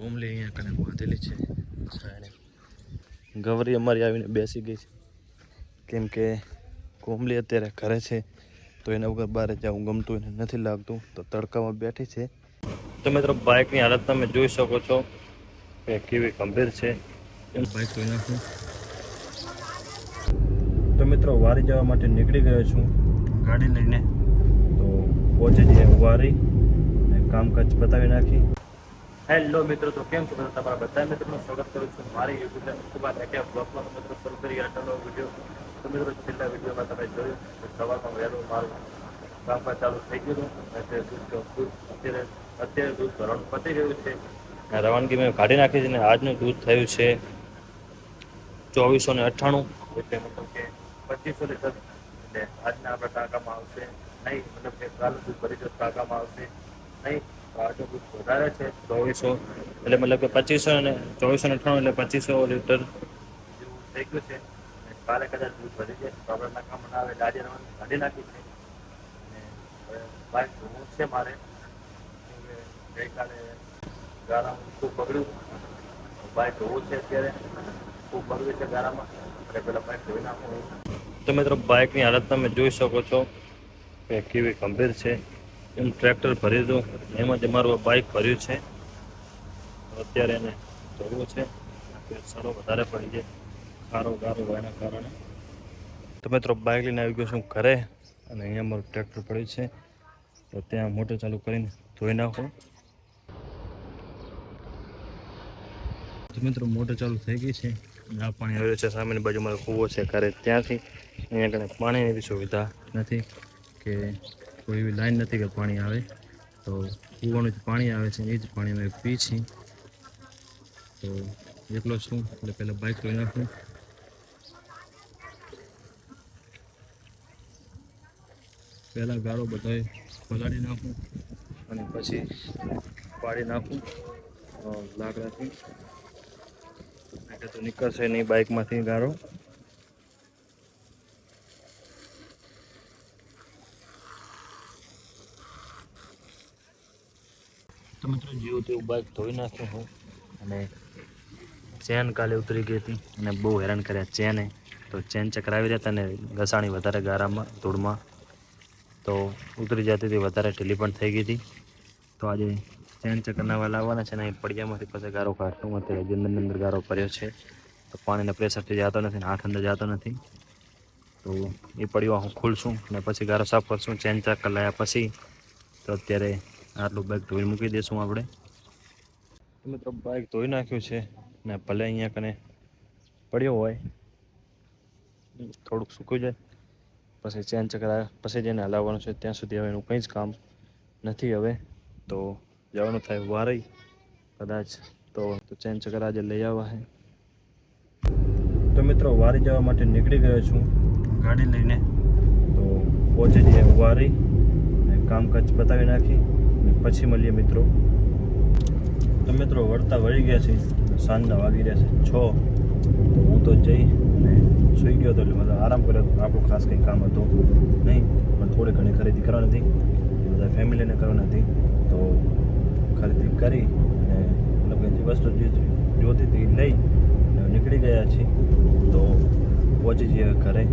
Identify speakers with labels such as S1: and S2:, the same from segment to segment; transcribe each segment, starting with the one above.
S1: ગોમલી અહીંયા કને બાંધેલી છે. ગવરી અમારી આવીને બેસી ગઈ છે. કેમ કે ગોમલી અત્યારે ઘરે છે તો એના વગર બહાર જવું ગમતું એને નથી લાગતું તો તડકામાં બેઠી છે. તો મિત્રો બાઇકની હાલત તમે જોઈ શકો છો કે કેવી ગંભીર છે. એમ બાઇક જોઈ નાખું. તો મિત્રો વારી જવા માટે નીકળી ગયો છું. ગાડી લઈને. તો પહોંચે જઈએ વારી. કામકાજ પતાવી નાખી. હેલો મિત્રો. તો કેમ છો બધા? તમારા બધા મિત્રોનું સ્વાગત કરું છું. મારી યુટ્યુબ ચેનલ ખૂબ આ રેડિયા બ્લોગમાં મિત્રો શરૂ કરી આટલો વીડિયો તો મિત્રો, છેલ્લા વિડીયોમાં તમે જોયું કે સવારમાં વહેલું મારું કામકાજ ચાલુ થઈ ગયું અત્યારે દૂધ દૂધ અત્યારે અત્યારે દૂધ ભરવાનું પતી ગયું છે. રવાનગી મેં કાઢી નાખી છે ને આજનું દૂધ થયું છે ચોવીસો ને અઠ્ઠાણું. એટલે મતલબ કે પચીસો લીટર. એટલે આજના આપણા ટાંકામાં આવશે. નહીં, મતલબ કે કાલ દૂધ ભરી જો ટાંકામાં આવશે. નહીં આજનું વધારે છે ચોવીસો એટલે મતલબ કે પચીસો ને ચોવીસો ને અઠ્ઠાણું એટલે પચીસો લીટર જેવું થઈ ગયું છે કાલે કદાચ દૂધ ભરી જાય તો આપણે ટાંકામાં ના આવે ગાડી રવાની કાઢી નાખી છે અને હવે બાઇક ધોવું છે મારે ગઈકાલે ગારામાં ખૂબ બગડ્યું બાઇક ધોવું છે અત્યારે ખૂબ બગડ્યું છે ગારામાં પેલા બાઇક ધોઈ નાખું તો બાઇકની હાલત તમે જોઈ શકો છો. કે કેવી ગંભીર છે. એમ ટ્રેક્ટર ભરી દઉં. એમાં જ મારું બાઇક ભર્યું છે. અત્યારે એને ધોવું છે. સડો વધારે પડી જાય. ખારો ગારો હોવાના કારણે. તો મિત્રો બાઇક લઈને આવી ગયો છું ઘરે અને અહીંયા મારું ટ્રેક્ટર પડ્યું છે. તો ત્યાં મોટર ચાલુ કરીને ધોઈ નાખો. તો મિત્રો, મોટર ચાલુ થઈ ગઈ છે. આ પાણી આવ્યું છે. સામેની બાજુ મારો કૂવો છે ઘરે. ત્યાંથી અહીંયા કણે પાણીની બી સુવિધા નથી કે કોઈ એવી લાઈન નથી કે પાણી આવે. તો કૂવાનું જે પાણી આવે છે એ જ પાણી અમે પી છીએ. તો એકલો છું, એટલે પહેલાં બાઇક ધોઈ નાખું. પહેલાં ગાળો બધાએ પલાળી નાખું અને પછી પાડી નાખું. લાકડાથી. એટલે તો નીકળશે નહીં બાઇકમાંથી ગાળો. તો મિત્રો જેવું તેવું બાઇક ધોઈ નાખ્યું હું. અને ચેન કાલે ઉતરી ગઈ હતી અને બહુ હેરાન કર્યા ચેને. તો ચેન ચકરાવી રહ્યા અને ઘસાણી વધારે ગારામાં, ધૂળમાં. તો ઉતરી જતી હતી, વધારે ઢીલી પણ થઈ ગઈ હતી. તો આજે ચેન ચકરનાવા લાવવાના છે અને અહીં પડિયામાંથી પછી ગારો કાઢતું અત્યારે જે અંદર ગારો કર્યો છે. તો પાણીના પ્રેશરથી જતો નથી ને હાથ અંદર જતો નથી. તો એ પડ્યો હું ખોલશું અને પછી ગારો સાફ કરશું. ચેન ચક લાયા પછી તો અત્યારે આટલું બાઇક ધોઈ મૂકી દઈશું આપણે. તો મિત્રો બાઇક ધોઈ નાખ્યું છે ને ભલે અહીંયા કને પડ્યો હોય થોડુંક સૂકું જાય પછી ચેન ચકરા પછી જેને હલાવવાનું છે ત્યાં સુધી હવે એનું કંઈ જ કામ નથી હવે. તો જવાનું થાય વારઈ કદાચ તો ચેન ચકરા આજે લઈ આવવા છે તો મિત્રો વારી જવા માટે નીકળી ગયો છું. ગાડી લઈને. તો પહોંચી જઈએ વારી કામકાજ પતાવી નાખી. પછી મળીએ મિત્રો. તો મિત્રો વળતા વળી ગયા છે સાંજના વાગી રહ્યા છે છ. હું તો જઈ અને સૂઈ ગયો હતો એટલે મતલબ આરામ કર્યો હતો. આપણું ખાસ કંઈ કામ હતું નહીં, પણ થોડી ઘણી ખરીદી કરવાની હતી. બધા ફેમિલીને કરવાની હતી. તો ખરીદી કરી અને મતલબ જે વસ્તુ જે જોતી હતી લઈ નીકળી ગયા છીએ. તો પહોંચી જઈએ ઘરે.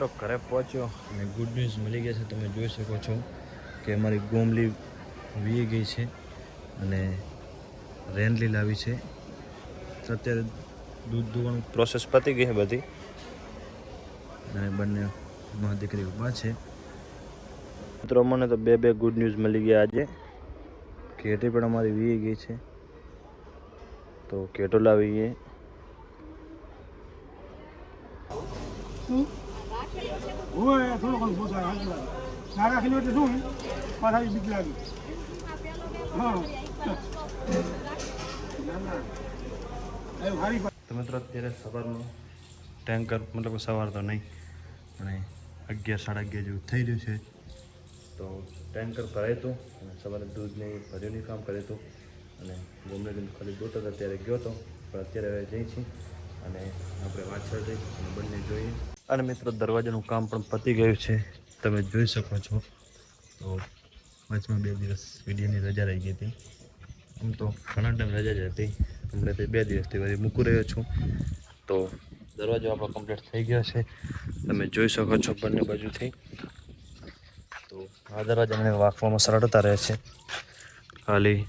S1: મિત્રો ઘરે પહોંચ્યો અને ગુડ ન્યૂઝ મળી ગયા છે, તમે જોઈ શકો છો કે અમારી ગોમલી વી ગઈ છે અને રેનલી લાવી છે. અત્યારે દૂધ દોવાનું પ્રોસેસ પતી ગઈ છે બધી. અને બંને મા દીકરી ઊભા છે. મિત્રો, મને તો બે બે ગુડ ન્યૂઝ મળી ગયા આજે. ઘેટી પણ અમારી વી ગઈ છે. તો કેટો લાવીએ.
S2: હોય, થોડો ઘણો પોસાય હાલ સારા ખેલો એટલે શું, પાછા બીક લાગે. હા
S1: તો મિત્રો, અત્યારે સવારનું ટેન્કર મતલબ સવાર તો નહીં પણ અગિયાર, સાડા અગિયાર જેવું થઈ રહ્યું છે. તો ટેન્કર ભરાયું હતું, અને સવારે દૂધ નહીં ભર્યું નહીં કામ કર્યું હતું, અને ગોમડે ખાલી દોતો હતો ત્યારે ગયો હતો પણ અત્યારે હવે જઈ છીએ, અને આપણે વાત જઈ અને બંને જોઈએ. અને મિત્રો, દરવાજાનું કામ પણ પતી ગયું છે. તમે જોઈ શકો છો. તો વચમાં બે દિવસ વિડીયોની રજા રહી ગઈ હતી. આમ તો ઘણા ટાઈમ રજા જ હતી. હમણાં તે બે દિવસથી વધી મૂકી રહ્યો છું. તો દરવાજો આપણો કમ્પ્લીટ થઈ ગયો છે. તમે જોઈ શકો છો બંને બાજુથી. તો આ દરવાજા મને વાંકવામાં સરળતા રહે છે. ખાલી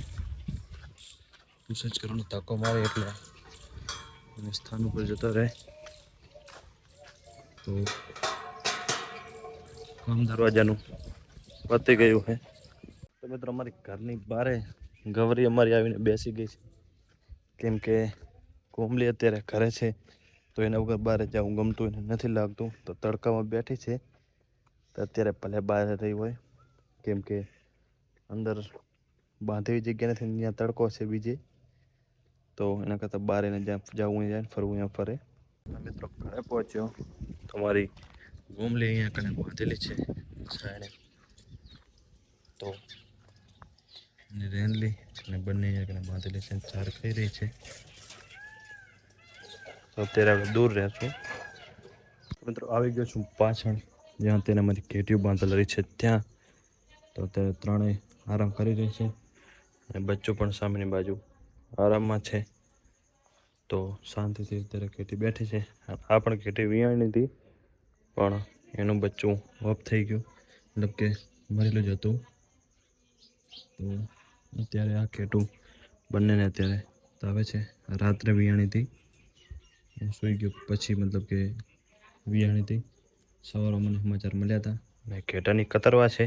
S1: રિસર્ચ કરવાનો તકો મારે એટલે સ્થાન ઉપર જતો રહે. તો કામ દરવાજાનું પતી ગયું છે. તો મિત્રો, અમારી ઘરની બારે ગવરી અમારી આવીને બેસી ગઈ છે. કેમ કે કોમલી અત્યારે ઘરે છે, તો એના વગર બહાર જવું ગમતું એને નથી લાગતું. તો તડકામાં બેઠી છે. તો અત્યારે ભલે બહાર રહી હોય, કેમ કે અંદર બાંધેવી જગ્યા નથી, ત્યાં તડકો છે બીજે. તો એના કરતાં બહાર એને જ્યાં જવું જાય ફરવું, ત્યાં ફરે. મિત્રો, ઘરે પહોંચ્યો. તો મારી ગોમલી અહીંયા કને બાંધેલી છે, સાયણે. તો અને રેનલી અને બંને અહીંયા કને બાંધેલી છે, ચાર ખાઈ રહી છે. અત્યારે આપણે દૂર રહેશું. મિત્રો આવી ગયો છું પાછળ, જ્યાં તેને મારી કેટીઓ બાંધેલી છે, ત્યાં. તો અત્યારે ત્રણેય આરામ કરી રહી છે. અને બચ્ચો પણ સામેની બાજુ આરામમાં છે. તો શાંતિથી અત્યારે કેટી બેઠી છે. આ પણ કેટી વિયાણી હતી પણ એનું બચ્ચું ઓફ થઈ ગયું. મતલબ કે મરેલું જ હતું. તો અત્યારે આ કેટું બંનેને અત્યારે તાવે છે. રાત્રે વિયાણીથી હું સૂઈ ગયો. પછી મતલબ કે વિયાણીથી સવારે મને સમાચાર મળ્યા હતા. અને ખેટાની કતરવા છે.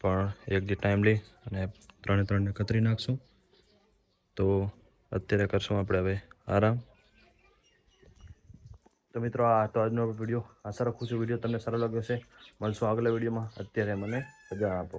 S1: પણ એક જે ટાઈમ લઈ અને ત્રણે ત્રણને કતરી નાખશું. તો અત્યારે કરશું આપણે હવે આરામ. તો મિત્રો, આ હતો આજનો વીડિયો આશા રાખું છું વીડિયો તમને સારો લાગ્યો છે મળશું આગલા વિડીયોમાં અત્યારે મને. રજા આપો.